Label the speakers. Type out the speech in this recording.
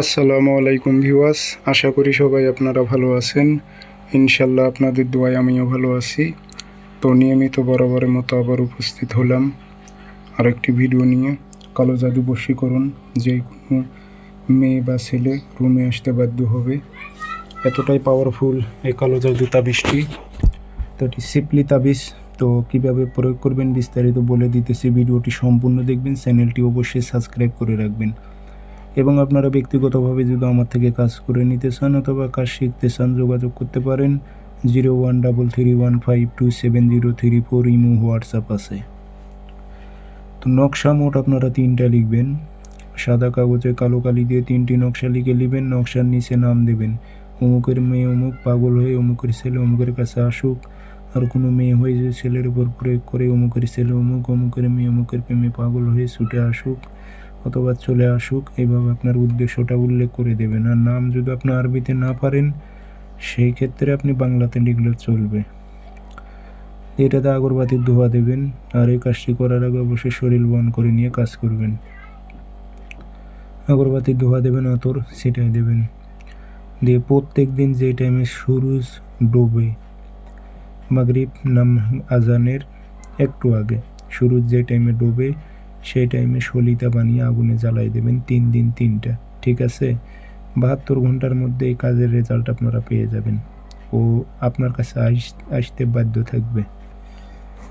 Speaker 1: আসসালামু আলাইকুম ভিউয়ার্স, আশা করি সবাই আপনারা ভালো আছেন। ইনশাল্লাহ আপনাদের দোয়ায় আমিও ভালো আছি। তো নিয়মিত বরাবরের মতো আবার উপস্থিত হলাম আরেকটি ভিডিও নিয়ে। কালো জাদু বশীকরণ, যে কোনো মেয়ে বা ছেলে রুমে আসতে বাধ্য হবে। এতটাই পাওয়ারফুল এই কালো জাদু তাবিজটি, তো এটি সিপলি তাবিজ। তো কীভাবে প্রয়োগ করবেন বিস্তারিত বলে দিতেছি, ভিডিওটি সম্পূর্ণ দেখবেন, চ্যানেলটি অবশ্যই সাবস্ক্রাইব করে রাখবেন। এবং আপনারা ব্যক্তিগতভাবে যদি আমার থেকে কাজ করে নিতে চান অথবা কাজ শিখতে চান, যোগাযোগ করতে পারেন zero one double three one five two seven zero three four imo, WhatsApp আছে। তো নকশা মোট আপনারা তিনটা লিখবেন। সাদা কাগজে কালো কালি দিয়ে তিনটি নকশা লিখে নেবেন নকশার নিচে নাম দেবেন। অমুকের মেয়ে অমুক, পাগল হয়ে অমুকের ছেলে অমুকের কাছে আসুক। আর কোনো মেয়ে হয়ে যে ছেলের উপর প্রয়োগ করে অমুকের ছেলে অমুক, অমুকের মেয়ে অমুকের প্রেমে পাগল হয়ে ছুটে আসুক। অথবা চলে আসুক, এইভাবে আপনার উদ্দেশ্যটা উল্লেখ করে দেবেন। আর নাম যদি আপনি আরবিতে না পারেন, সেই ক্ষেত্রে আপনি বাংলাতে লিখলে চলবে। এটাতে আগরবাতির ধোয়া দেবেন, আর এই কাজটি করার আগে অবশ্যই শরীর বন করে নিয়ে কাজ করবেন। আগরবাতির ধোয়া দেবেন, অতর সেটাই দেবেন। দিয়ে প্রত্যেক দিন যে টাইমে সুরুজ ডোবে, মাগরিব নাম আজানের একটু আগে, সুরুজ যে টাইমে ডোবে সেই টাইমে সলিতা বানিয়ে আগুনে জ্বালাই দেবেন তিন দিন তিনটা, ঠিক আছে? বাহাত্তর ঘণ্টার মধ্যে এই কাজের রেজাল্ট আপনারা পেয়ে যাবেন। ও আপনার কাছে আস আসতে বাধ্য থাকবে।